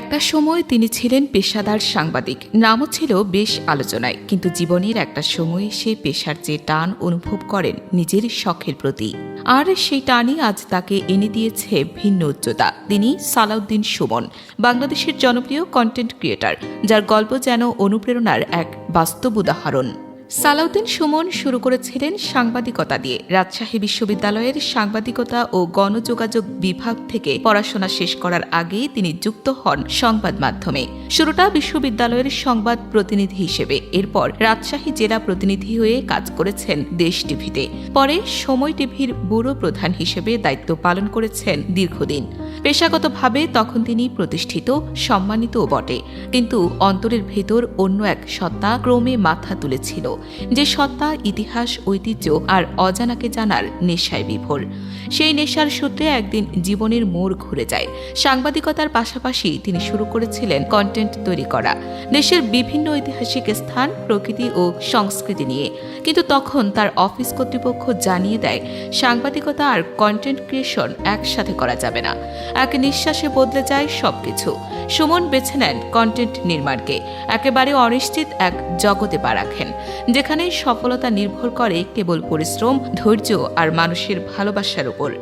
একটা সময় তিনি ছিলেন পেশাদার সাংবাদিক। নামও ছিল বেশ আলোচনায়, কিন্তু জীবনের একটা সময়ে সে পেশার যে টান অনুভব করেন নিজের শখের প্রতি। আর সেই টানই আজ তাকে এনে দিয়েছে ভিন্ন উচ্চতা। তিনি সালাউদ্দিন সুমন, বাংলাদেশের জনপ্রিয় কন্টেন্ট ক্রিয়েটার যার গল্প যেন অনুপ্রেরণার এক বাস্তব উদাহরণ। সালাউদ্দিন সুমন শুরু করেছিলেন সাংবাদিকতা দিয়ে। রাজশাহী বিশ্ববিদ্যালয়ের সাংবাদিকতা ও গণযোগাযোগ বিভাগ থেকে পড়াশোনা শেষ করার আগেই তিনি যুক্ত হন সংবাদ মাধ্যমে। শুরুটা বিশ্ববিদ্যালয়ের সংবাদ প্রতিনিধি হিসেবে। এরপর রাজশাহী জেলা প্রতিনিধি হয়ে কাজ করেছেন দেশ টিভিতে। পরে সময় টিভির ব্যুরো প্রধান হিসেবে দায়িত্ব পালন করেছেন দীর্ঘদিন। পেশাগতভাবে তখন তিনি প্রতিষ্ঠিত, সম্মানিতও বটে। কিন্তু অন্তরের ভেতর অন্য এক সত্তা ক্রমে মাথা তুলেছিল। যে সত্তা, ইতিহাস, ঐতিহ্য আর অজানাকে জানার নেশায় বিভোর। সেই নেশার সূত্রে একদিন জীবনের মোড় ঘুরে যায়। সাংবাদিকতার পাশাপাশি তিনি শুরু করেছিলেন কন্টেন্ট তৈরি করা। দেশের বিভিন্ন ঐতিহাসিক স্থান, প্রকৃতি ও সংস্কৃতি নিয়ে। কিন্তু তখন তার অফিস কর্তৃপক্ষ জানিয়ে দেয়, সাংবাদিকতা আর কন্টেন্ট ক্রিয়েশন একসাথে করা যাবে না। এক নিঃশ্বাসে বদলে যায় সবকিছু। সুমন বেছে নেন কন্টেন্ট নির্মাণকে। একেবারে অনিশ্চিত এক জগতে পা রাখেন, যেখানে সফলতা নির্ভর করে কেবল পরিশ্রম, ধৈর্য আর মানুষের ভালোবাসার উপর।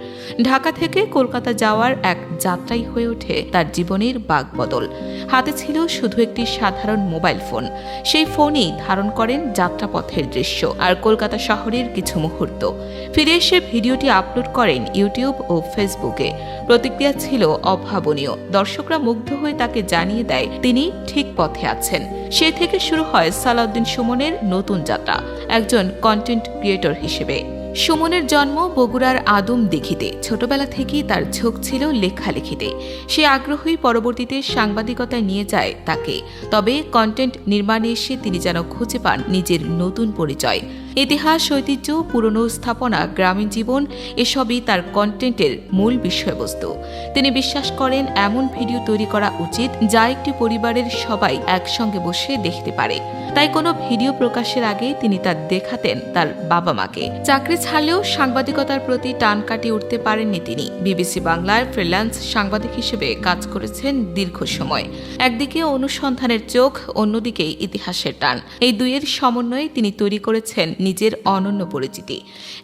ঢাকা থেকে কলকাতা যাওয়ার এক যাত্রাই হয়ে ওঠে তার জীবনের বাক বদল হাতে ছিল শুধু একটি সাধারণ মোবাইল ফোন। সেই ফোনই ধারণ করেন যাত্রাপথের দৃশ্য আর কলকাতা শহরের কিছু মুহূর্ত। ফিরে এসে ভিডিওটি আপলোড করেন ইউটিউব ও ফেসবুকে। প্রতিক্রিয়া ছিল অভাবনীয়। দর্শকরা মুগ্ধ হয়ে তাকে জানিয়ে দেয়, তিনি ঠিক পথে আছেন। সে থেকে শুরু হয় সালাউদ্দিন সুমনের নতুন যাত্রা, একজন কন্টেন্ট ক্রিয়েটর হিসেবে। সুমনের জন্ম বগুড়ার আদম দেখিতে ছোটবেলা থেকেই তার ঝোঁক ছিল লেখালেখিতে। সে আগ্রহই পরবর্তীতে সাংবাদিকতায় নিয়ে যায় তাকে। তবে কন্টেন্ট নির্মাণে এসে তিনি যেন খুঁজে পান নিজের নতুন পরিচয়। ইতিহাস, ঐতিহ্য, পুরনো স্থাপনা, গ্রামীণ জীবন, এসবই তার কন্টেন্টের মূল বিষয়বস্তু। তিনি বিশ্বাস করেন, এমন ভিডিও তৈরি করা উচিত যা একটি পরিবারের সবাই একসঙ্গে বসে দেখতে পারে। তাই কোনো ভিডিও প্রকাশের আগে তিনি তা দেখাতেন তার বাবা মাকে চাকরি ছাড়লেও সাংবাদিকতার প্রতি টান কাটিয়ে উঠতে পারেননি তিনি। বিবিসি বাংলার ফ্রিল্যান্স সাংবাদিক হিসেবে কাজ করেছেন দীর্ঘ সময়। একদিকে অনুসন্ধানের চোখ, অন্যদিকে ইতিহাসের টান। এই দুইয়ের সমন্বয়ে তিনি তৈরি করেছেন নিজের অনন্য পরিচিতি।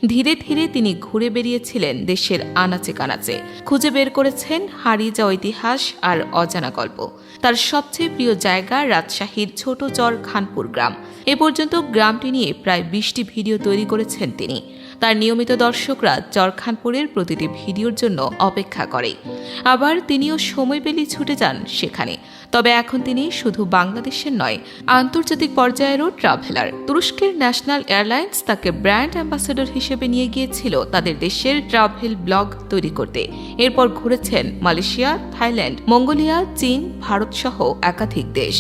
ধীরে ধীরে তিনি ঘুরে বেরিয়েছিলেন দেশের আনাচে কানাচে। খুঁজে বের করেছেন হারিয়ে যাওয়া ইতিহাস আর অজানা গল্প। তার সবচেয়ে প্রিয় জায়গা রাজশাহীর ছোট চর খানপুর গ্রাম। এ পর্যন্ত গ্রামটি নিয়ে প্রায় বিশটি ভিডিও তৈরি করেছেন তিনি। তার নিয়মিত দর্শকরা চরখানপুরের প্রতিটি ভিডিওর জন্য অপেক্ষা করে। আবার তিনিও সময় পেলেই ছুটে যান সেখানে। তবে এখন তিনি শুধু বাংলাদেশের নয়, আন্তর্জাতিক পর্যায়েরও ট্রাভেলার তুরস্কের ন্যাশনাল এয়ারলাইন্স তাকে ব্র্যান্ড অ্যাম্বাসেডর হিসেবে নিয়ে গিয়েছিল তাদের দেশের ট্রাভেল ব্লগ তৈরি করতে। এরপর ঘুরেছেন মালয়েশিয়া, থাইল্যান্ড, মঙ্গোলিয়া, চীন ভারত সহ একাধিক দেশ।